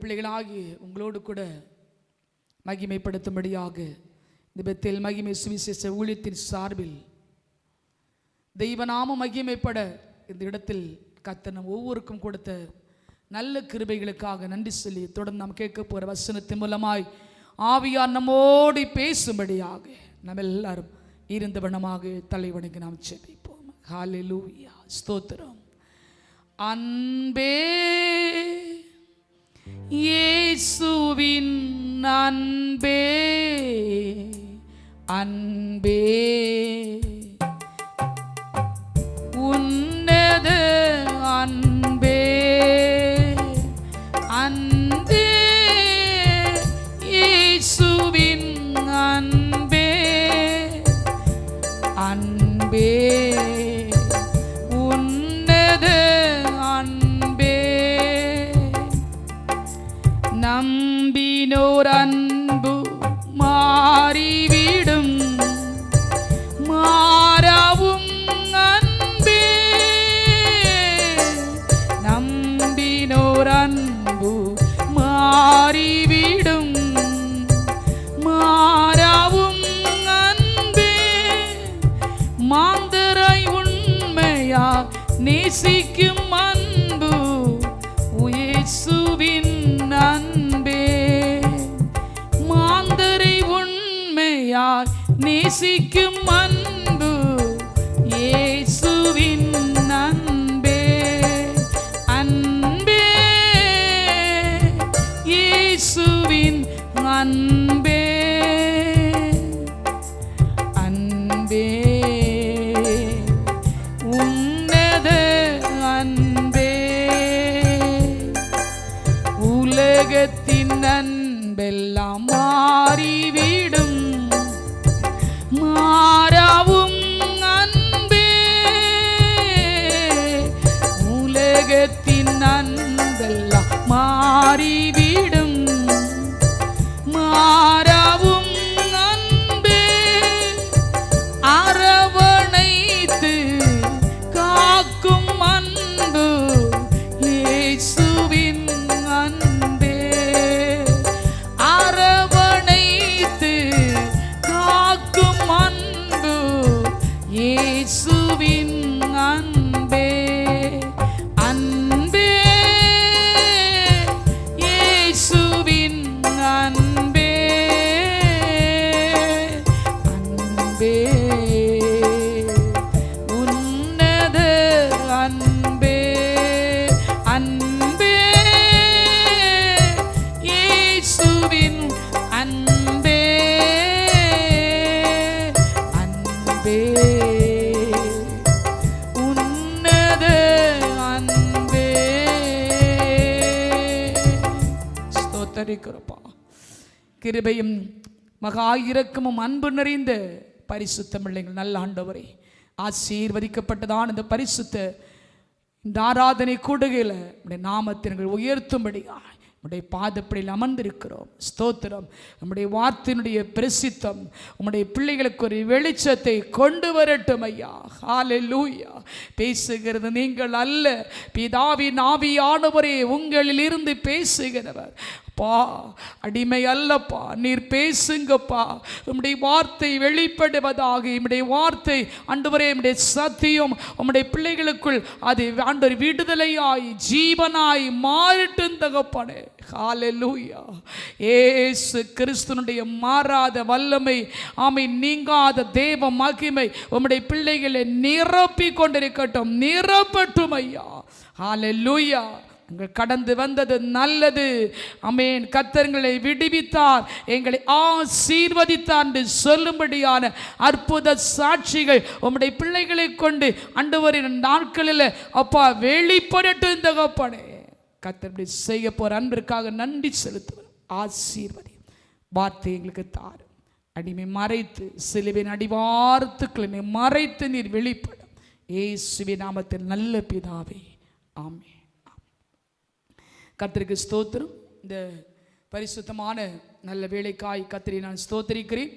பிள்ளைகளாகி உங்களோடு கூட மகிமைப்படுத்தும்படியாக இந்த பெத்தில் மகிமை சுவிசேஷ ஊழியத்தின் சார்பில் தெய்வநாம மகிமைப்பட இந்த இடத்தில் கத்தனம் ஒவ்வொருக்கும் கொடுத்த நல்ல கிருபைகளுக்காக நன்றி சொல்லி தொடர்ந்து நாம் கேட்க போகிற வசனத்தின் மூலமாய் ஆவியார் நம்மோடி பேசும்படியாக நம்ம எல்லாரும் இருந்த வண்ணமாக தலைவனுக்கு நாம் செபிப்போம் ஹாலிலூயா ஸ்தோத்திரம். அன்பே இயேசுவின் அன்பே அன்பே. உன்னது அன்பே அன்பே அன்பே கிருபையும் மகா இரக்கமும் அன்பு நிறைந்த பரிசுத்த இல்லைங்கள் நல்ல ஆண்டவரே ஆசீர்வதிக்கப்பட்டதான் இந்த பரிசுத்த இந்த ஆராதனை கூடுகையில் நம்முடைய நாமத்தை உயர்த்தும்படியா உடைய பாதப்படியில் அமர்ந்திருக்கிறோம். ஸ்தோத்திரம். நம்முடைய வார்த்தையினுடைய பிரசித்தம் உம்முடைய பிள்ளைகளுக்கு ஒரு வெளிச்சத்தை கொண்டு வரட்டும் ஐயா. ஹalleluya. பேசுகிறது நீங்கள் அல்ல. பிதாவின் ஆவியானவரே உங்களில் இருந்து பேசுகிறவர். அப்பா அடிமை அல்லப்பா நீர் பேசுங்கப்பா. உம்முடைய வார்த்தை வெளிப்படுவதாக உம்முடைய வார்த்தை அன்றுவரே உம்முடைய சத்தியம் உம்முடைய பிள்ளைகளுக்குள் அது ஆண்டவர் விடுதலையாய் ஜீவனாய் மாறிட்டும் தகப்பானே. ஹalleluya. ஏசு கிறிஸ்துனுடைய மாறாத வல்லமை ஆமை நீங்காத தேவ மகிமை உம்முடைய பிள்ளைகளை நிரப்பி கொண்டிருக்கட்டும் நிரப்பட்டும் ஐயா. ஹalleluya. எங்கள் கடந்து வந்தது நல்லது. அமேன் கத்தர்களை விடுவித்தார். எங்களை ஆசீர்வதித்தார் என்று சொல்லும்படியான அற்புத சாட்சிகள் உம்முடைய பிள்ளைகளை கொண்டு அண்டவரின் நாட்களில் அப்பா வெளிப்படட்டும் இந்த கப்பனே கத்தர்படி செய்ய போற அன்பிற்காக நன்றி செலுத்துவோம் ஆசீர்வதி. வார்த்தை எங்களுக்கு தாரு அடிமை மறைத்து சிலுவின் அடிவார்த்துக்களை மறைத்து நீர் வெளிப்படும். ஏசுவி நாமத்தில் நல்ல பிதாவே. ஆமே கத்திரிக்கு ஸ்தோத்திரம். இந்த பரிசுத்தமான நல்ல வேலைக்காய் கத்திரி நான் ஸ்தோத்திரிக்கிறேன்.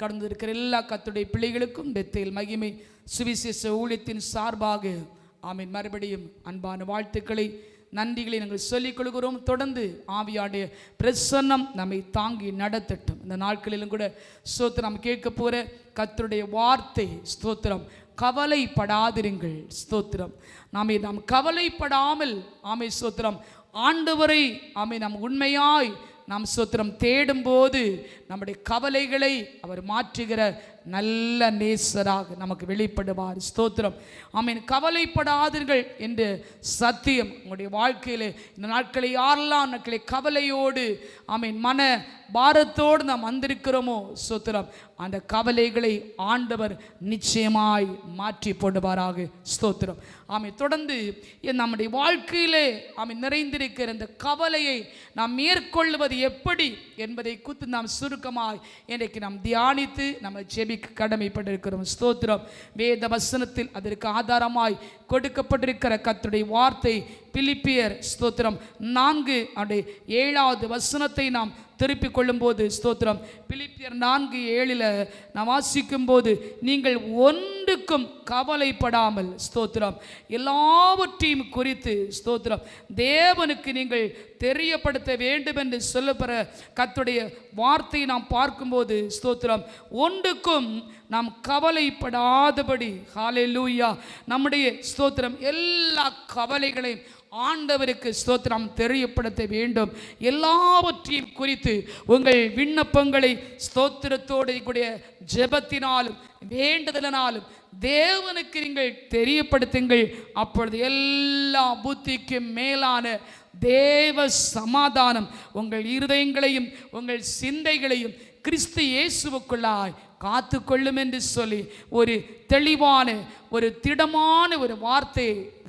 கடந்து இருக்கிற எல்லா கத்துடைய பிள்ளைகளுக்கும் பெத்தையில் மகிமை சுவிசேஷ ஊழியத்தின் சார்பாக. ஆமீன். மறுபடியும் அன்பான வாழ்த்துக்களை நன்றிகளை நாங்கள் சொல்லிக் கொள்கிறோம். தொடர்ந்து ஆவியாடைய பிரசன்னம் நம்மை தாங்கி நடத்தட்டும். இந்த நாட்களிலும் கூட ஸ்தோத்திரம் கேட்க போகிற கத்தருடைய வார்த்தை ஸ்தோத்திரம். கவலைப்படாதிருங்கள் ஸ்தோத்திரம். நாமே நாம் கவலைப்படாமல் ஆமை ஸ்தோத்திரம். ஆண்டவரை ஆமை நம் உண்மையாய் நாம் ஸ்தோத்திரம் தேடும்போது நம்முடைய கவலைகளை அவர் மாற்றுகிற நல்ல நேசராக நமக்கு வெளிப்படுவார். ஸ்தோத்திரம். ஆமீன். கவலைப்படாதீர்கள் என்று சத்தியம் உங்களுடைய வாழ்க்கையில் இந்த நாட்களை யாரெல்லாம் நாட்களை கவலையோடு ஆமீன் மன பாரத்தோடு நாம் வந்திருக்கிறோமோ ஸ்தோத்திரம். அந்த கவலைகளை ஆண்டவர் நிச்சயமாய் மாற்றி போடுவாராக ஸ்தோத்திரம். ஆமை தொடர்ந்து நம்முடைய வாழ்க்கையிலே ஆமை நிறைந்திருக்கிற இந்த கவலையை நாம் மேற்கொள்வது எப்படி என்பதை குறித்து நாம் சுருக்கமாய் இன்றைக்கு நாம் தியானித்து நம்ம ஜெபிக்க கடமைப்பட்டிருக்கிறோம். ஸ்தோத்திரம். வேத வசனத்தில் அதற்கு ஆதாரமாய் கொடுக்கப்பட்டிருக்கிற கத்துடைய வார்த்தை பிலிப்பியர் ஸ்தோத்திரம். நான்கு அப்படி ஏழாவது வசனத்தை நாம் திருப்பிக் கொள்ளும்போது ஸ்தோத்திரம். பிலிப்பியர் நான்கு ஏழில் நாம் வாசிக்கும் போது நீங்கள் ஒன்றுக்கும் கவலைப்படாமல் ஸ்தோத்திரம். எல்லாவற்றையும் குறித்து ஸ்தோத்திரம். தேவனுக்கு நீங்கள் தெரியப்படுத்த வேண்டும் என்று சொல்லப்பெற கத்துடைய வார்த்தையை நாம் பார்க்கும்போது ஸ்தோத்திரம். ஒன்றுக்கும் நாம் கவலைப்படாதபடி ஹாலே லூயா நம்முடைய ஸ்தோத்திரம் எல்லா கவலைகளையும் ஆண்டவருக்கு ஸ்தோத்திரம் தெரியப்படுத்த வேண்டும். எல்லாவற்றையும் குறித்து உங்கள் விண்ணப்பங்களை ஸ்தோத்திரத்தோடு கூடிய ஜெபத்தினாலும் வேண்டுதலினாலும் தேவனுக்கு நீங்கள் தெரியப்படுத்துங்கள். அப்பொழுது எல்லா புத்திக்கும் மேலான தேவ சமாதானம். உங்கள் இருதயங்களையும் உங்கள் சிந்தைகளையும் கிறிஸ்து இயேசுவுக்குள்ளாய் காத்து கொள்ளும் என்று சொல்லி ஒரு தெளிவான ஒரு திடமான ஒரு வார்த்தை.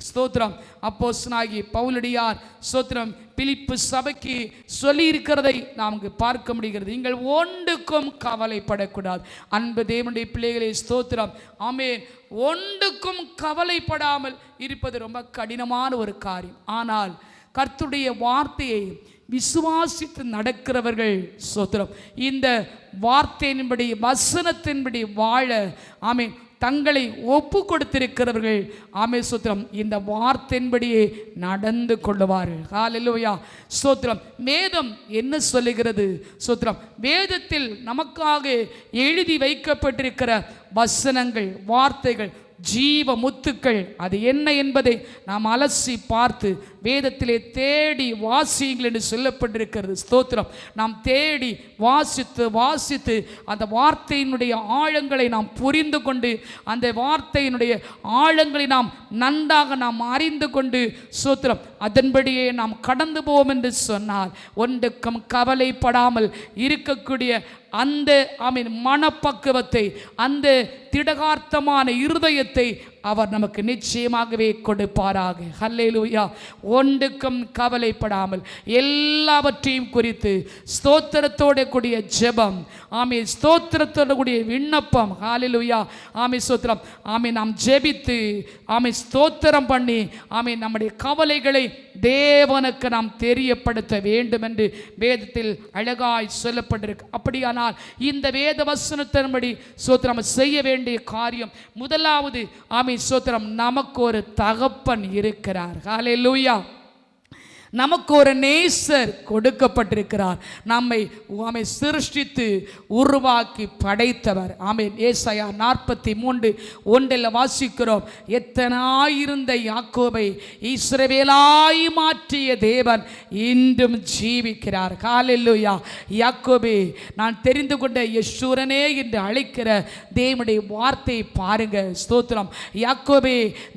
ஸ்தோத்திரம். அப்போ அப்போஸ்தலனாகி பவுலடியார் ஸ்தோத்திரம். பிலிப்பு சபைக்கு சொல்லி இருக்கிறதை நாம் பார்க்க முடிகிறது. நீங்கள் ஒன்றுக்கும் கவலைப்படக்கூடாது. அன்பு தேவனுடைய பிள்ளைகளே ஸ்தோத்திரம். ஆமென். ஒன்றுக்கும் கவலைப்படாமல் இருப்பது ரொம்ப கடினமான ஒரு காரியம். ஆனால் கர்த்துடைய வார்த்தையை விசுவாசித்து நடக்கிறவர்கள் சோத்திரம். இந்த வார்த்தையின்படி வசனத்தின்படி வாழ ஆமென் தங்களை ஒப்பு கொடுத்திருக்கிறவர்கள் ஆமே சோத்திரம் இந்த வார்த்தையின்படியே நடந்து கொள்ளுவார்கள். ஹalleluya. சோத்திரம் வேதம் என்ன சொல்லுகிறது? சோத்திரம் வேதத்தில் நமக்காக எழுதி வைக்கப்பட்டிருக்கிற வசனங்கள் வார்த்தைகள் ஜீவ முத்துக்கள் அது என்ன என்பதை நாம் அலசி பார்த்து வேதத்திலே தேடி வாசியுங்கள் என்று சொல்லப்பட்டிருக்கிறது. ஸ்தோத்திரம். நாம் தேடி வாசித்து வாசித்து அந்த வார்த்தையினுடைய ஆழங்களை நாம் புரிந்து கொண்டு அந்த வார்த்தையினுடைய ஆழங்களை நாம் நன்றாக நாம் அறிந்து கொண்டு ஸ்தோத்திரம். அதன்படியே நாம் கடந்து போவோம் என்று சொன்னார் ஒன்றுக்கும் கவலைப்படாமல் இருக்கக்கூடிய அந்த ஆமீன் மனப்பக்குவத்தை அந்த திடகார்த்தமான இருதயத்தை அவர் நமக்கு நிச்சயமாகவே கொடுப்பாராக. ஹல்லேலூயா. ஒன்றுக்கும் கவலைப்படாமல் எல்லாவற்றையும் குறித்து ஸ்தோத்திரத்தோட கூடிய ஜெபம் ஆமே ஸ்தோத்திரத்தோட கூடிய விண்ணப்பம். ஹாலிலுயா ஆமை ஸ்தோத்திரம். ஆமை நாம் ஜெபித்து ஆமை ஸ்தோத்திரம் பண்ணி ஆமை நம்முடைய கவலைகளை தேவனுக்கு நாம் தெரியப்படுத்த வேண்டும் என்று வேதத்தில் அழகாய் சொல்லப்பட்டிருக்கு. அப்படியானால் இந்த வேத வசனத்தின்படி ஸ்தோத்திரம் செய்ய வேண்டிய காரியம் முதலாவது ஆமை ஸ்தோத்திரம் நமக்கு ஒரு தகப்பன் இருக்கிறார். ஹாலே லூயா நமக்கு ஒரு நேசர் கொடுக்கப்பட்டிருக்கிறார். நம்மை ஆமை சிருஷ்டித்து உருவாக்கி படைத்தவர். ஆமை ஏசையா நாற்பத்தி மூன்று ஒன்றில் வாசிக்கிறோம். எத்தனாயிருந்த யாக்கோபை இஸ்ரவேலாய் மாற்றிய தேவன் இன்றும் ஜீவிக்கிறார். காலெல்லுயா யாக்கோபே நான் தெரிந்து கொண்ட யசூரனே என்று அழைக்கிற தேவனுடைய வார்த்தை பாருங்க. ஸ்தோத்திரம். யாக்கோபே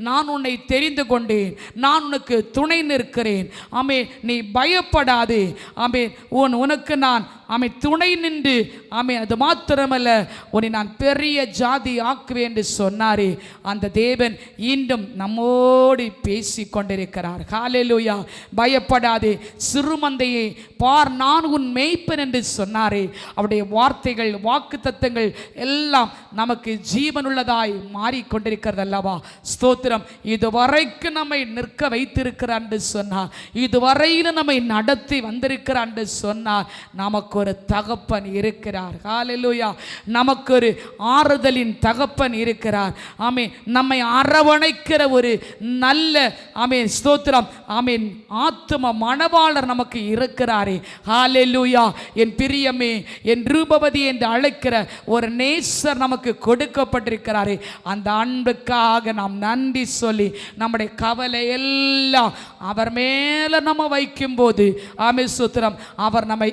நான் உன்னை தெரிந்து கொண்டேன். நான் உனக்கு துணை நிற்கிறேன். நீ பயப்படாதே. ஆமே உன் உனக்கு நான் ஆமை துணை நின்று ஆமை அது மாத்திரமல்ல உன்னை நான் பெரிய ஜாதி ஆக்குவேன் என்று சொன்னாரே. அந்த தேவன் இன்றும் நம்மோடு பேசி கொண்டிருக்கிறார். காலையிலூயா பயப்படாதே. சிறுமந்தையே பார் நான் உன் மெய்ப்பன் என்று சொன்னாரே. அவருடைய வார்த்தைகள் வாக்கு தத்தங்கள் எல்லாம் நமக்கு ஜீவனுள்ளதாய் மாறிக்கொண்டிருக்கிறது அல்லவா ஸ்தோத்திரம். இதுவரைக்கும் நம்மை நிற்க வைத்திருக்கிறார் என்று சொன்னார். இதுவரையிலும் நம்மை நடத்தி வந்திருக்கிறார் என்று சொன்னார். நமக்கு ஒரு தகப்பன் இருக்கிறார். ஹalleluya நமக்கு ஒரு ஆறுதலின் தகப்பன் இருக்கிறார். ஆமே நம்மை அரவணைக்கிற ஒரு நல்ல ஆமே ஸ்தோத்திரம். ஆமீன் ஆத்தும மணவாளர் நமக்கு இருக்கிறாரே. ஹalleluya என் பிரியமே என் ரூபவதி என்று அழைக்கிற ஒரு நேசர் நமக்கு கொடுக்கப்பட்டிருக்கிறாரே. அந்த அன்புக்காக நாம் நன்றி சொல்லி நம்முடைய கவலை எல்லாம் அவர் மேல நம்ம வைக்கும்போது ஆமே சுத்திரம் அவர் நம்மை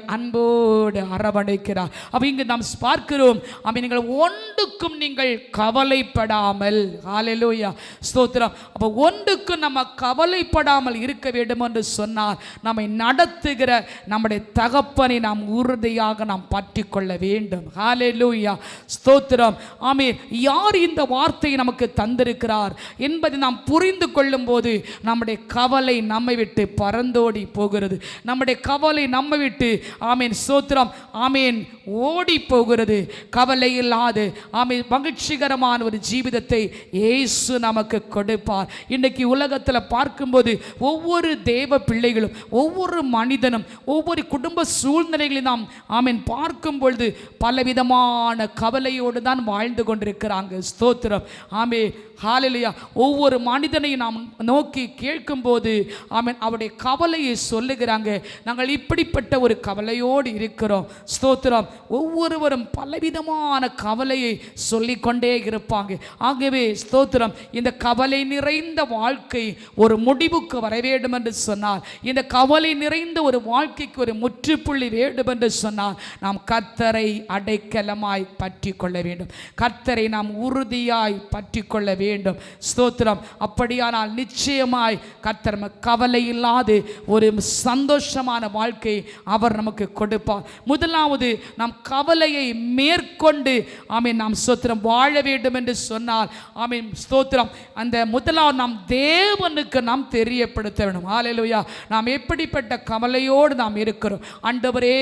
அன்போடு அரவணைக்கிறார். அப்போ இங்கு நாம் பார்க்கிறோம் அப்போ நீங்கள் ஒன்றுக்கும் நீங்கள் கவலைப்படாமல் ஆலையிலோயா ஸ்தோத்திரம். அப்போ ஒன்றுக்கும் நம்ம கவலைப்படாமல் இருக்க வேண்டும் என்று சொன்னால் நம்மை நடத்துகிற நம்முடைய தகப்பனை நாம் உறுதியாக நாம் பற்றி கொள்ள வேண்டும். ஹாலேலூயா ஸ்தோத்திரம். ஆமே யார் இந்த வார்த்தையை நமக்கு தந்திருக்கிறார் என்பதை நாம் புரிந்து கொள்ளும் போது நம்முடைய கவலை நம்மை விட்டு பறந்தோடி போகிறது. நம்முடைய கவலை நம்மை விட்டு ஆமீன் ஸ்தோத்திரம். ஆமீன். ஓடி போகிறது கவலை இல்லாது ஆமீன் மகிழ்ச்சிகரமான ஒரு ஜீவிதத்தை இயேசு நமக்கு கொடுப்பார். இன்னைக்கு உலகத்தில் பார்க்கும்போது ஒவ்வொரு தேவ பிள்ளைகளும் ஒவ்வொரு மனிதனும் ஒவ்வொரு குடும்ப சூழ்நிலைகளையும் நாம் ஆமீன் பார்க்கும் பொழுது பலவிதமான கவலையோடு தான் வாழ்ந்து கொண்டிருக்கிறாங்க. ஸ்தோத்திரம். ஆமே ஹாலிலையா ஒவ்வொரு மனிதனையும் நாம் நோக்கி கேட்கும்போது ஆமீன் அவருடைய கவலையை சொல்லுகிறாங்க. நாங்கள் இப்படிப்பட்ட ஒரு கவலையோடு இருக்கிறோம். ஸ்தோத்திரம். ஒவ்வொருவரும் பலவிதமான கவலையை சொல்லிக்கொண்டே இருப்பாங்க. ஆகவே ஸ்தோத்திரம் இந்த கவலை நிறைந்த வாழ்க்கை ஒரு முடிவுக்கு வர வேண்டும் என்று சொன்னார். இந்த கவலை நிறைந்த ஒரு வாழ்க்கைக்கு ஒரு முற்றுப்புள்ளி வேண்டும் என்று சொன்னால் நாம் கர்த்தரை அடைக்கலமாய் பற்றி கொள்ள வேண்டும். கர்த்தரை நாம் உறுதியாய் பற்றி கொள்ள வேண்டும். ஸ்தோத்திரம் அப்படியானால் நிச்சயமாய் கர்த்தர் கவலை இல்லாது ஒரு சந்தோஷமான வாழ்க்கை அவர் நமக்கு கொடுப்பார். முதலாவது நாம் நம் கவலையை மேற்கொண்டு ஆமீன் நாம் ஸ்தோத்திரம் வாழ வேண்டும் என்று சொன்னால் ஆமீன் ஸ்தோத்திரம். அந்த முதலாவது நாம் தேவனுக்கு நாம் தெரியப்படுத்த வேண்டும். ஹalleluya நாம் எப்படிப்பட்ட கவலையோடு நாம் இருக்கிறோம். ஆண்டவரே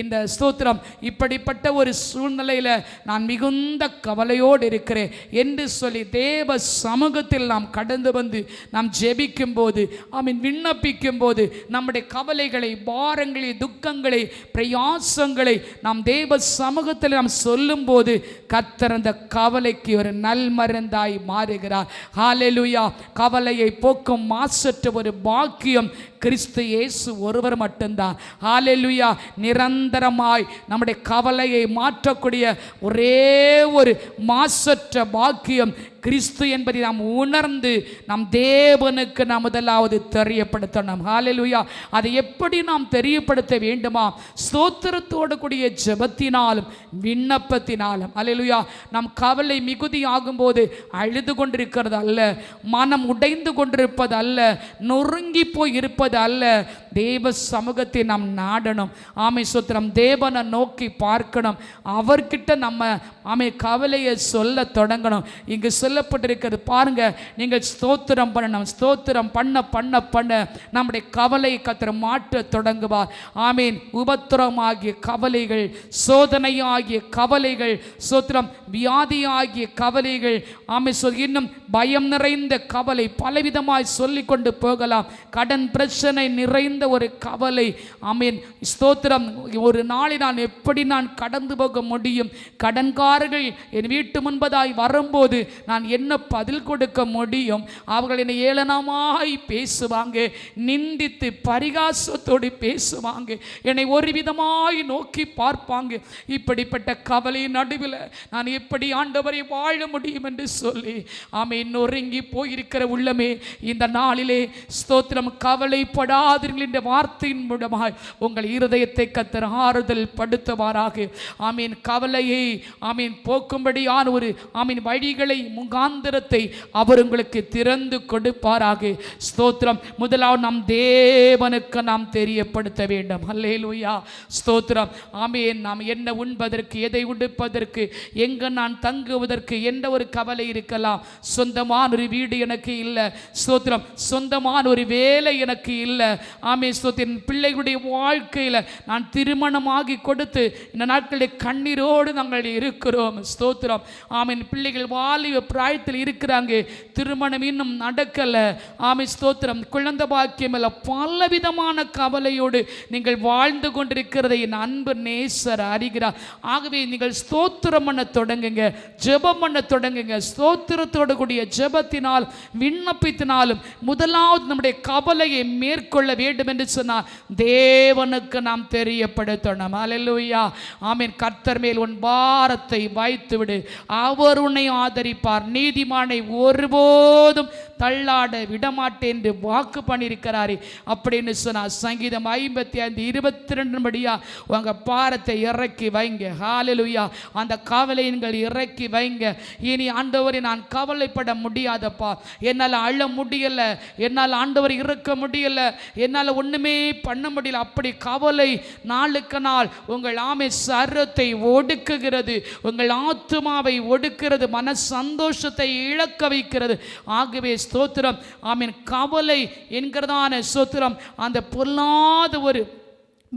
இந்த ஸ்தோத்திரம் இப்படிப்பட்ட ஒரு சூழ்நிலையில் நான் மிகுந்த கவலையோடு இருக்கிறேன் என்று சொல்லி தேவ சமூகத்தில் நாம் கடந்து வந்து நாம் ஜெபிக்கும் போது ஆமீன் விண்ணப்பிக்கும் போது நம்முடைய கவலைகளை பாரங்களை துக்கங்களை பிரயாசங்களை நாம் தேவ சமூகத்தில் நாம் சொல்லும்போது கத்தர் அந்த கவலைக்கு ஒரு நல் மருந்தாய் மாறுகிறார். ஹாலெலுயா கவலையை போக்கும் மாசற்ற ஒரு பாக்கியம் கிறிஸ்து இயேசு ஒருவர் மட்டும்தான். ஆலெலுயா நிரந்தரமாய் நம்முடைய கவலையை மாற்றக்கூடிய ஒரே ஒரு மாசற்ற பாக்கியம் கிறிஸ்து என்பதை நாம் உணர்ந்து நம் தேவனுக்கு நாம் முதலாவது தெரியப்படுத்தணும். ஹாலெலுயா அதை எப்படி நாம் தெரியப்படுத்த வேண்டுமா? ஸ்தோத்திரத்தோடு கூடிய ஜெபத்தினாலும் விண்ணப்பத்தினாலும். ஹalleluya நம் கவலை மிகுதி ஆகும்போது அழுது கொண்டிருக்கிறது அல்ல மனம் உடைந்து கொண்டிருப்பது அல்ல நொறுங்கி போய் இருப்பது அல்ல. தேவ சமூகத்தை நாம் நாடணும். ஆமை சுத்திரம் தேவனை நோக்கி பார்க்கணும். அவர்கிட்ட நம்ம ஆமை கவலையை சொல்ல தொடங்கணும். இங்கு சொல்லப்பட்டிருக்கிறது பாருங்க நீங்கள் ஸ்தோத்திரம் பண்ணணும். ஸ்தோத்திரம் பண்ண பண்ண பண்ண நம்முடைய கவலை கத்திர மாற்ற தொடங்குவார். ஆமீன். உபத்திரமாகிய கவலைகள் சோதனையாகிய கவலைகள் சோத்திரம் வியாதியாகிய கவலைகள் ஆமை சொல் இன்னும் பயம் நிறைந்த கவலை பலவிதமாய் சொல்லிக்கொண்டு போகலாம். கடன் பிரச்சனை பிரச்சனை நிறைந்த ஒரு கவலை. ஆமீன். ஸ்தோத்திரம். ஒரு நாளை நான் எப்படி நான் கடந்து போக முடியும்? கடன்காரர்கள் என் வீட்டு முன்பதாய் வரும்போது நான் என்ன பதில் கொடுக்க முடியும்? அவர்கள் என்னை ஏளனமாய் பேசுவாங்க நிந்தித்து பரிகாசத்தோடு பேசுவாங்க என்னை ஒரு விதமாய் நோக்கி பார்ப்பாங்க. இப்படிப்பட்ட கவலையின் நடுவில் நான் எப்படி ஆண்டவரை வாழ முடியும் என்று சொல்லி ஆமை நொறுங்கி போயிருக்கிற உள்ளமே. இந்த நாளிலே ஸ்தோத்திரம் கவலை கவலைப்படாதீர்கள் என்ற வார்த்தையின் மூலமாய் உங்கள் இருதயத்தை கத்தர் ஆறுதல் படுத்துவாராக. ஆமீன். கவலையை ஆமீன் போக்கும்படியான ஒரு ஆமீன் வழிகளை முகாந்திரத்தை அவர் உங்களுக்கு திறந்து கொடுப்பாராக. ஸ்தோத்திரம். முதலாவது நாம் தேவனுக்கு நாம் தெரியப்படுத்த வேண்டும். அல்லேலூயா. ஸ்தோத்திரம். ஆமீன். நாம் என்ன உண்பதற்கு எதை உடுப்பதற்கு எங்க நான் தங்குவதற்கு எந்த ஒரு கவலை இருக்கலாம். சொந்தமான ஒரு வீடு எனக்கு இல்லை. ஸ்தோத்திரம். சொந்தமான ஒரு வேலை எனக்கு இல்லை. ஆமே ஸ்தோத்திரம் பிள்ளைகளுடைய வாழ்க்கையில் நான் திருமணமாகி கொடுத்து இந்த நாட்களுடைய கண்ணீரோடு நாங்கள் இருக்கிறோம். ஸ்தோத்திரம். ஆமீன் பிள்ளைகள் வாலிப பிராயத்தில் இருக்கிறாங்க. திருமணம் இன்னும் நடக்கலை. ஆமை ஸ்தோத்திரம். குழந்தை பாக்கியம் இல்லை பலவிதமான கவலையோடு நீங்கள் வாழ்ந்து கொண்டிருக்கிறதை என் அன்பு நேசர் அறிகிறார். ஆகவே நீங்கள் ஸ்தோத்திரம் பண்ண தொடங்குங்க. ஜெபம் பண்ண தொடங்குங்க. ஸ்தோத்திரத்தோடு கூடிய ஜெபத்தினால் விண்ணப்பித்தினாலும் முதலாவது நம்முடைய கவலையை மேற்கொள்ள வேண்டும் என்று சொன்னால் தேவனுக்கு நாம் தெரியப்படுத்தணும். அல்லேலூயா ஆமீன். கர்த்தர் மேல் உன் பாரத்தை வைத்து விடு அவர் உன்னை ஆதரிப்பார். நீதிமானை ஒருபோதும் தள்ளாட விடமாட்டேன் என்று வாக்கு பண்ணியிருக்கிறாரே. அப்படின்னு சொன்னால் சங்கீதம் ஐம்பத்தி ஐந்து இருபத்தி ரெண்டு படியா உங்க பாரத்தை இறக்கி வைங்க. ஹாலலுயா அந்த கவலையின்கள் இறக்கி வைங்க. இனி ஆண்டவரை நான் கவலைப்பட முடியாதப்பா. என்னால் அழ முடியல. என்னால் ஆண்டவர் இருக்க முடியல. என்னால் ஒண்ணுமே பண்ண முடியல. அப்படி கவலை நாளுக்கு நாள் உங்கள் ஆமை சரத்தை ஒடுக்குகிறது. உங்கள் ஆத்துமாவை ஒடுக்கிறது மன சந்தோஷத்தை இழக்க வைக்கிறது. ஆகவே ஸ்தோத்திரம். ஆமீன். கவலை என்கிறதான ஸ்தோத்திரம். அந்த பொல்லாத ஒரு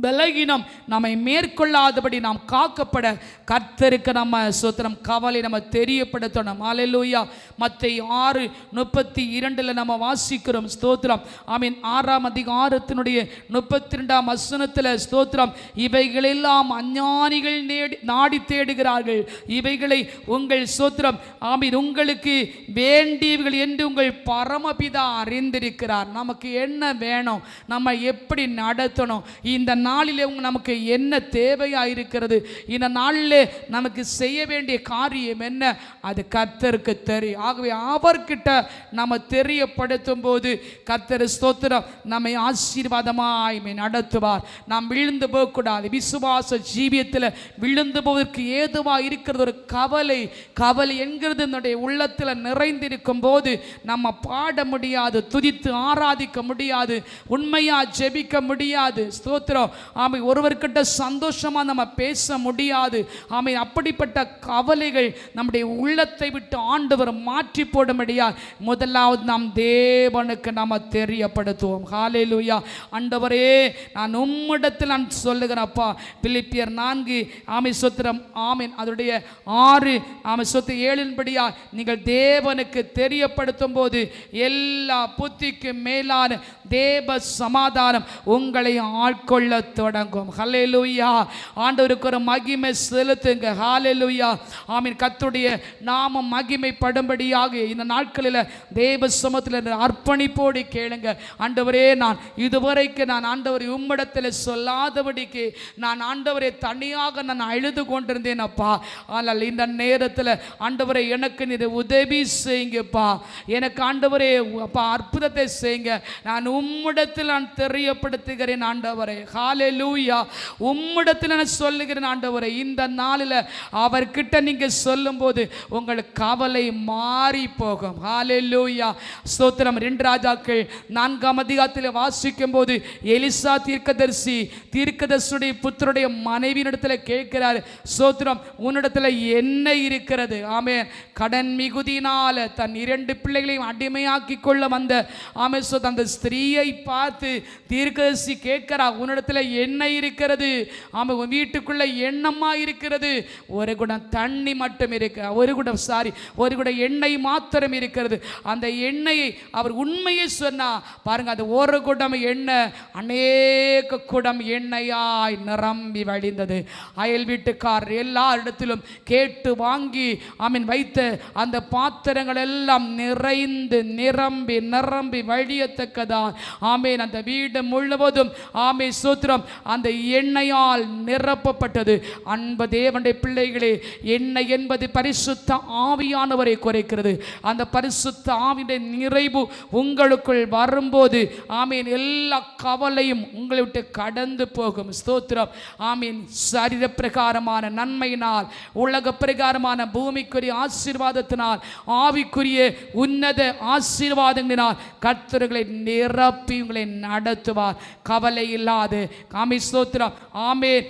பலகீனம். நம்மை மேற்கொள்ளாதபடி நாம் காக்கப்பட. கர்த்தருக்கு நம்ம ஸ்தோத்திரம் கவலை நம்ம தெரியப்படுத்தணும். அலையலூயா மற்ற ஆறு முப்பத்தி இரண்டில் நம்ம வாசிக்கிறோம் ஸ்தோத்திரம். ஆமீன். ஆறாம் அதிகாரத்தினுடைய முப்பத்தி ரெண்டாம் வசனத்தில் ஸ்தோத்திரம். இவைகளெல்லாம் அஞ்ஞானிகள் நேடி நாடி தேடுகிறார்கள். இவைகளை உங்கள் ஸ்தோத்திரம் ஆமீன் உங்களுக்கு வேண்டியவர்கள் என்று உங்கள் பரமபிதா அறிந்திருக்கிறார். நமக்கு என்ன வேணும்? நம்ம எப்படி நடத்தணும்? இந்த நாளிலே உங்க நமக்கு என்ன தேவையாக இருக்கிறது இந்த நாளிலே நமக்கு செய்ய வேண்டிய காரியம் என்ன? அது கர்த்தருக்கு தெரியும் ஆகவே அவர்கிட்ட நம்ம தெரியப்படுத்தும் போது கத்தர் ஸ்தோத்திரம் நம்மை ஆசீர்வாதமாய் நடத்துவார். நாம் விழுந்து போகக்கூடாது. விசுவாச ஜீவியத்தில் விழுந்து போவதற்கு ஏதுவாக இருக்கிறது ஒரு கவலை. கவலை என்கிறது என்னுடைய உள்ளத்தில் நிறைந்திருக்கும் போது நம்ம பாட முடியாது துதித்து ஆராதிக்க முடியாது உண்மையாக ஜெபிக்க முடியாது. ஸ்தோத்திரம். ஆமை ஒருவர்கிட்ட சந்தோஷமா நம்ம பேச முடியாது. ஆமை அப்படிப்பட்ட கவலைகள் நம்முடைய உள்ளத்தை விட்டு ஆண்டவர் மாற்றி போடும்படியால் முதலாவது நாம் தேவனுக்கு நாம் தெரியப்படுத்துவோம். ஹalleluya. ஆண்டவரே நான் உம்மிடத்தில் நான் சொல்லுகிறேன் அப்பா. பிலிப்பியர் நான்கு ஆமை சொத்திரம் ஆமீன். அதனுடைய ஆறு ஆமை சொத்து ஏழின்படியா நீங்கள் தேவனுக்கு தெரியப்படுத்தும் போது எல்லா புத்திக்கும் மேலான தேவ சமாதானம் உங்களை ஆட்கொள்ள தொடங்கும். ஹalleluya. ஆண்டவருக்கு ஒரு மகிமை செலுத்துங்க. ஹalleluya. ஆமீன். கத்துடைய நாமம் மகிமைப்படும்படியாக இந்த நாட்களில் தேவ சமத்தில் அர்ப்பணிப்போடு கேளுங்க. ஆண்டவரே நான் இதுவரைக்கு நான் ஆண்டவரை உம்மிடத்தில் சொல்லாதபடிக்கு நான் ஆண்டவரை தனியாக நான் அழுது கொண்டிருந்தேன் அப்பா. ஆனால் இந்த நேரத்தில் ஆண்டவரை எனக்கு நீர் உதவி செய்யுங்கப்பா. எனக்கு ஆண்டவரே அப்பா அற்புதத்தை செய்யுங்க. நான் உம்மிடத்தில் நான் தெரியப்படுத்துகிறேன் ஆண்டவரே. ஹாலே லூயா உம்மிடத்தில் நான் சொல்லுகிறேன் ஆண்டவரை இந்த நாளில் அவர்கிட்ட நீங்கள் சொல்லும்போது உங்களுக்கு கவலை மாறி போகும். ஹாலே லூயா ஸ்தோத்திரம். ரெண்டு ராஜாக்கள் நான்காம் அதிகாரத்தில் வாசிக்கும் போது எலிசா தீர்க்கதரிசி தீர்க்கதர்சுடைய புத்தருடைய மனைவியினிடத்தில் கேட்கிறார் ஸ்தோத்திரம் உன்னிடத்தில் என்ன இருக்கிறது? ஆமே கடன் மிகுதியினால தன் இரண்டு பிள்ளைகளையும் அடிமையாக்கி கொள்ள வந்த ஆமே சோ அந்த ஸ்திரீயை பார்த்து தீர்க்கதரிசி கேட்கிறா உன்னிடத்தில் என்ன இருக்கிறது. ஆமா உன் வீட்டுக்குள்ள எண்ணமா இருக்கிறது. ஒரு குடம் தண்ணி மட்டும் இருக்கு ஒரு குடம் சாரி ஒரு குடம் எண்ணெய் மாத்திரம் இருக்கிறது. அந்த எண்ணெயை அவர் உண்மையை சொன்னா பாருங்க அந்த ஒரு குடம் எண்ணெய் அநேக குடம் எண்ணெயாய் நிரம்பி வழிந்தது. அயல் வீட்டுக்காரர் எல்லா இடத்திலும் கேட்டு வாங்கி ஆமீன் வைத்த அந்த பாத்திரங்கள் எல்லாம் நிறைந்து நிரம்பி நிரம்பி வழியத்தக்கதான் ஆமீன் அந்த வீடு முழுவதும் ஆமே பாத்திரம் அந்த எண்ணெயால் நிரப்பப்பட்டது. அன்ப தேவனுடைய பிள்ளைகளே எண்ணெய் என்பது பரிசுத்த ஆவியானவரை குறைக்கிறது. அந்த பரிசுத்த ஆவியுடைய நிறைவு உங்களுக்குள் வரும்போது ஆமீன் எல்லா கவலையும் உங்களை விட்டு கடந்து போகும். ஸ்தோத்திரம். ஆமீன். சரீர பிரகாரமான நன்மையினால் உலக பிரகாரமான பூமிக்குரிய ஆசீர்வாதத்தினால் ஆவிக்குரிய உன்னத ஆசீர்வாதங்களினால் கர்த்தர்களை நிரப்பி உங்களை நடத்துவார். கவலை இல்லாது காமி ஸ்தோத்திரம். ஆமேன்.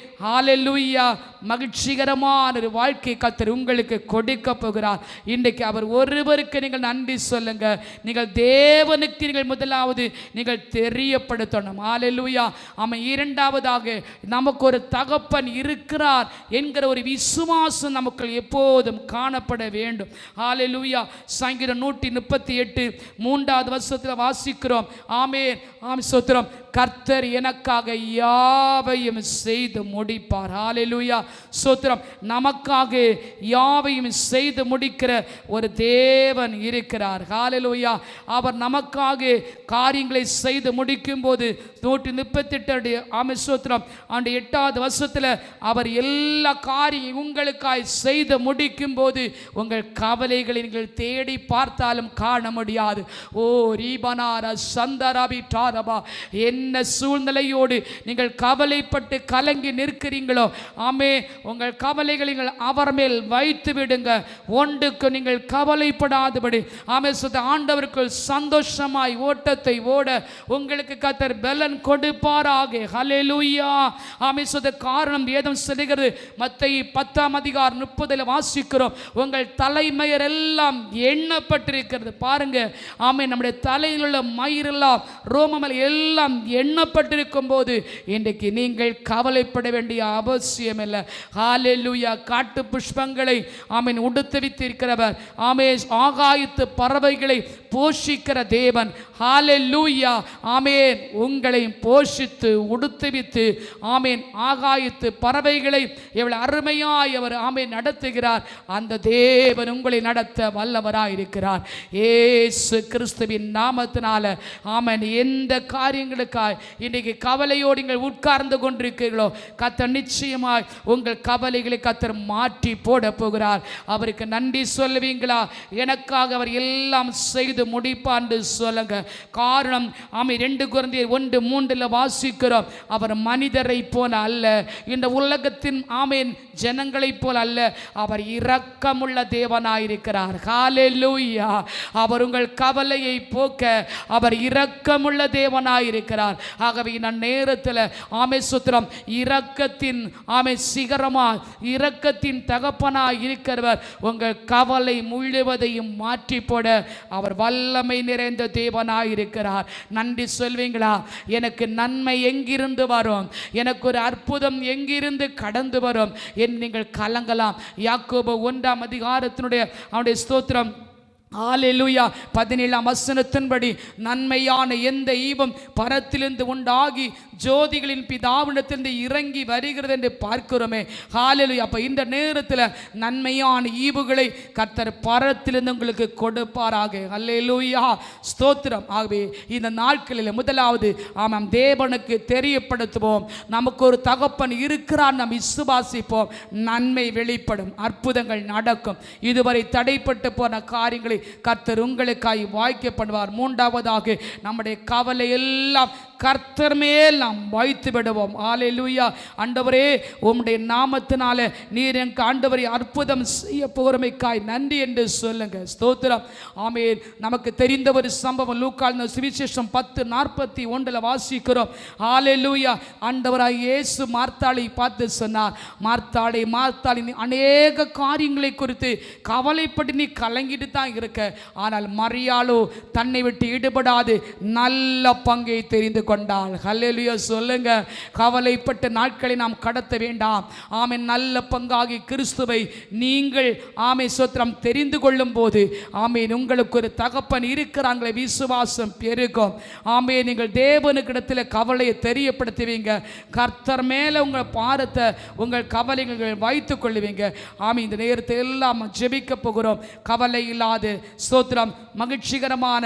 மகிழ்ச்சிகரமான ஒரு வாழ்க்கை கத்தர் உங்களுக்கு கொடுக்க போகிறார். இன்றைக்கு அவர் ஒருவருக்கு நீங்கள் நன்றி சொல்லுங்க. நீங்கள் தேவனுக்கு நீங்கள் முதலாவது நீங்கள் தெரியப்படுத்தணும். ஹalleluya. அவன் இரண்டாவதாக நமக்கு ஒரு தகப்பன் இருக்கிறார் என்கிற ஒரு விசுவாசம் நமக்கு எப்போதும் காணப்பட வேண்டும். ஹalleluya. சங்கீதம் நூற்றி முப்பத்தி எட்டு மூன்றாவது வருஷத்தில் வாசிக்கிறோம். ஆமே ஆம் சோத்திரம் கர்த்தர் எனக்காக யாவையும் செய்து முடிப்பார். ஹalleluya சோத்திரம். நமக்காக யாவையும் செய்து முடிக்கிற ஒரு தேவன் இருக்கிறார். ஹalleluya அவர் நமக்காக காரியங்களை செய்து முடிக்கும் போது நூற்றி முப்பத்தெட்டு ஆமை சோத்திரம். ஆண்டு எட்டாவது வருஷத்தில் அவர் எல்லா காரியம் உங்களுக்காய் செய்து முடிக்கும் போது உங்கள் கவலைகளை நீங்கள் தேடி பார்த்தாலும் காண முடியாது. ஓ ரீபனார சந்தரபி டாரபா என்ன சூழ்நிலையோடு நீங்கள் கவலைப்பட்டு கலங்கி நிற்கிறீங்களோ ஆமே உங்கள் கவலைகளை நீங்கள் அவர் மேல் வைத்து விடுங்க. ஒன்றுக்கு நீங்கள் கவலைப்படாதபடி ஆமே சுத்த ஆண்டவருக்குள் சந்தோஷமாய் ஓட்டத்தை ஓட உங்களுக்கு கத்தர் பலன் கொடுப்பாராக. ஹalleluya. ஆமே சுத்த காரணம் வேதம் சொல்லுகிறது மத்தை பத்தாம் அதிகார் முப்பதில் வாசிக்கிறோம். உங்கள் தலைமயர் எல்லாம் எண்ணப்பட்டிருக்கிறது. பாருங்க ஆமே நம்முடைய தலையில் உள்ள மயிரெல்லாம் ரோமமல் எல்லாம் எண்ணப்பட்டிருக்கும் போது இன்றைக்கு நீங்கள் கவலைப்பட வேண்டிய அவசியம் இல்லை காட்டு புஷ்பங்களை ஆமீன் உடுத்தவித்திருக்கிறவர். ஆமே ஆகாயத்து பறவைகளை போஷிக்கிற தேவன். ஹாலெல்லூயா ஆமேன். உங்களை போஷித்து உடுத்துவித்து ஆமேன் ஆகாயத்து பறவைகளை எவ்வளவு அருமையாய் அவர் ஆமேன் நடத்துகிறார். அந்த தேவன் உங்களை நடத்த வல்லவராய் இருக்கிறார் ஏசு கிறிஸ்துவின் நாமத்தினால ஆமன் எந்த காரியங்களுக்காய் இன்னைக்கு கவலையோடு நீங்கள் உட்கார்ந்து கொண்டிருக்கிறீர்களோ கத்தர் நிச்சயமாய் உங்கள் கவலைகளை கத்தர் மாற்றி போட போகிறார். அவருக்கு நன்றி சொல்லுவீங்களா? எனக்காக அவர் எல்லாம் செய்து முடிப்பான்னு சொல்லுங்க. காரணம் ஆமை ரெண்டு குழந்தையர் ஒன்று மூன்றில் வாசிக்கிறோம். அவர் மனிதரை போல அல்ல. இந்த உலகத்தின் ஆமேன் ஜனங்களைப் போல அல்ல. அவர் இரக்கமுள்ள தேவனாயிருக்கிறார். ஹalleluya அவர் உங்கள் கவலையை போக்க அவர் இரக்கமுள்ள தேவனாயிருக்கிறார். ஆகவே நான் நேரத்தில் ஆமை சுத்திரம் இரக்கத்தின் ஆமை சிகரமா இரக்கத்தின் தகப்பனாக இருக்கிறவர் உங்கள் கவலை முழுவதையும் மாற்றி போட அவர் வல்லமை நிறைந்த தேவனாக இருக்கிறார் நன்றி சொல்வீங்களா? எனக்கு நன்மை எங்கிருந்து வரும்? எனக்கு ஒரு அற்புதம் எங்கிருந்து கடந்து வரும்? என்று நீங்கள் கலங்கலாம். யாக்கோபு ஒன்றாம் அதிகாரத்தினுடைய அவனுடைய ஸ்தோத்திரம். ஆலெலுயா பதினேழாம் வசனத்தின்படி நன்மையான எந்த ஈபம் பரத்திலிருந்து உண்டாகி ஜோதிகளின் பிதாவிடத்திலிருந்து இறங்கி வருகிறது என்று பார்க்கிறோமே. ஹாலெலுயா அப்போ இந்த நேரத்தில் நன்மையான ஈவுகளை கர்த்தர் பரத்திலிருந்து உங்களுக்கு கொடுப்பாராக. ஹalleluya ஸ்தோத்திரம். ஆகவே இந்த நாட்களில் முதலாவது ஆமாம் தேவனுக்கு தெரியப்படுத்துவோம். நமக்கு ஒரு தகப்பன் இருக்கிறார் நாம் விசுவாசிப்போம். நன்மை வெளிப்படும் அற்புதங்கள் நடக்கும். இதுவரை தடைப்பட்டு போன காரியங்களை கர்த்தர் உங்களுக்காய் வாய்க்க பண்ணுவார். மூன்றாவதாக நம்முடைய கவலை எல்லாம் கர்த்தர் மேல் நாம் வாய்த்து விடுவோம். லூயா ஆண்டவரே உம்முடைய நாமத்தினால நீர் எனக்கு ஆண்டவரை அற்புதம் செய்ய போகிறமைக்காய் நன்றி என்று சொல்லுங்க. ஸ்தோத்திரம். ஆமேன். நமக்கு தெரிந்த ஒரு சம்பவம். லூக்கால் சுவிசேஷம் பத்து நாற்பத்தி ஒன்றில் வாசிக்கிறோம். ஆலையிலூயா ஆண்டவராய் இயேசு மார்த்தாளை பார்த்து சொன்னார். மார்த்தாளை மார்த்தாளை நீ அநேக காரியங்களை குறித்து கவலைப்பட்டு நீ கலங்கிட்டு தான் இருக்க. ஆனால் மரியாளோ தன்னை விட்டு ஈடுபடாது. நல்ல பங்கை தெரிந்து கொண்டாள். ஹல்லேலுயா சொல்லுங்க கவலைப்பட்ட நாட்களை நாம் கடத்த வேண்டாம். ஆமை நல்ல பங்காகி கிறிஸ்துவை நீங்கள் ஆமை சோத்திரம் தெரிந்து கொள்ளும் போது ஆமை உங்களுக்கு ஒரு தகப்பன் இருக்கிறாங்களே விசுவாசம் பெருகும். ஆமே நீங்கள் தேவனுக்கிடத்தில் கவலையை தெரியப்படுத்துவீங்க. கர்த்தர் மேலே உங்கள் பாரத்தை உங்கள் கவலைகள் வைத்துக் கொள்ளுவீங்க. ஆமை இந்த நேரத்தை எல்லாம் ஜெபிக்க போகிறோம். கவலை இல்லாது சோத்திரம் மகிழ்ச்சிகரமான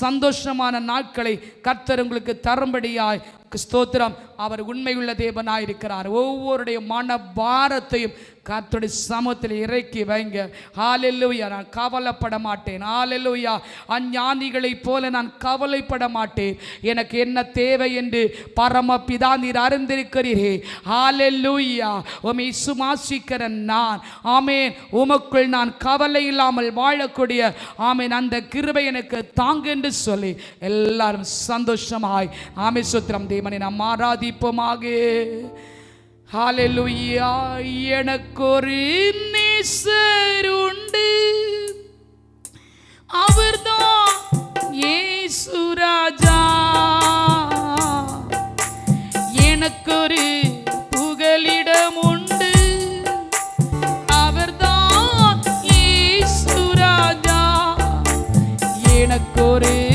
சந்தோஷமான நாட்களை கர்த்தர் உங்களுக்கு தரும்படியாய் ஸ்தோத்திரம் அவர் உண்மையுள்ள தேவனாயிருக்கிறார். ஒவ்வொருடைய மன பாரத்தையும் கர்த்தருடைய சமூகத்தில் இறக்கி வைங்க. ஹalleluya நான் கவலைப்பட மாட்டேன். ஹalleluya அஞ்ஞானிகளைப் போல நான் கவலைப்பட மாட்டேன். எனக்கு என்ன தேவை என்று பரமபிதா நீர் அறிந்திருக்கிறீரே. ஹalleluya உமை சுமாசிக்கிற நான். ஆமேன் உமக்குள் நான் கவலை இல்லாமல் வாழக்கூடிய. ஆமேன் அந்த கிருபை எனக்கு தாங்க என்று சொல்லி எல்லாரும் சந்தோஷமாய். ஆமே சுத்திரம் தேவனை நாம் ஆராதி ஆராதிப்போமாக ஹalleluya எனக்கொரு நேசருண்டு அவர்தான் இயேசு ராஜா. எனக்கொரு புகலிடம் உண்டு. அவர்தான் ஏசுராஜா ராஜா. எனக்கொரு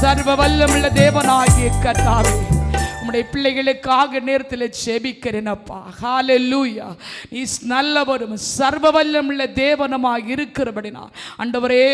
சர்வ வல்லமுள்ள தேவனாகிய கர்த்தாவே. உம்முடைய பிள்ளைகளுக்காக நேரத்தில் செபிக்கிறேன் அப்பா ஹalleluya நீ நல்லவரும் சர்வவல்லம் உள்ள தேவனமாக இருக்கிறபடினா. அண்டவரே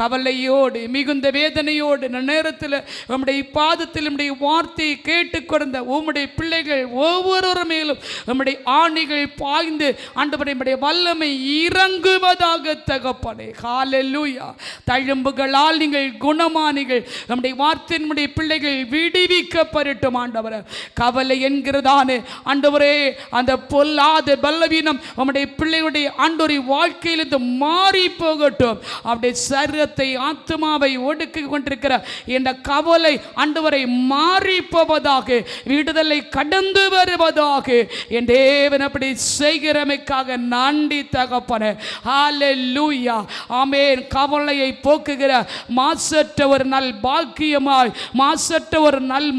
கவலையோடு மிகுந்த வேதனையோடு நேரத்தில் உம்முடைய பாதத்தில் உம்முடைய வார்த்தையை கேட்டுக்கொண்ட உம்முடைய பிள்ளைகள் ஒவ்வொருவர் மேலும் உம்முடைய ஆணிகள் பாய்ந்து ஆண்டவரே உம்முடைய வல்லமை இறங்குவதாக தகப்பனே. ஹாலெல்லூயா தழும்புகளால் நீங்கள் குணமானிகள் நம்முடைய வார்த்தையினுடைய பிள்ளைகள் விடுவிக்கப்படட்டும் ஆண்டவர். கவலை என்கிறதானே? ஆண்டவரே அந்த பொல்லாத பல்லவீனம் நம்முடைய பிள்ளைகளுடைய ஆண்டோரை வாழ்க்கையிலிருந்து மாறி போகட்டும். அவருடைய சரீரத்தை ஆத்மாவை ஒடுக்கி கொண்டிருக்கிற இந்த கவலை ஆண்டவரை மாறி போவதாக விடுதலை கடந்து வருவதாக என் தேவன் அப்படி செய்கிறமைக்காக நன்றி தகப்பன. ஹாலே லூயா ஆமேன். கவலையை போக்குகிற மாசற்ற ஒரு நல் பாக்கியமாய் மாசற்ற ஒரு நல்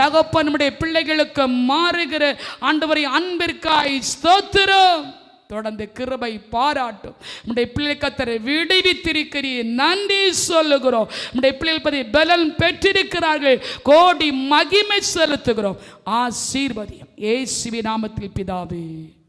தகப்பன் தகப்பனுடைய பிள்ளைகளுக்கு மாறுகிற ஆண்டவரை அன்பிற்காய் ஸ்தோத்திரம். தொடர்ந்து கிருபை பாராட்டும். நம்முடைய பிள்ளை கத்தரை விடுவித்திருக்கிறீர். நன்றி சொல்லுகிறோம். நம்முடைய பிள்ளைகள் பற்றி பலன் பெற்றிருக்கிறார்கள். கோடி மகிமை செலுத்துகிறோம். ஆசீர்வதியம். ஏசுவி நாமத்தில் பிதாவே.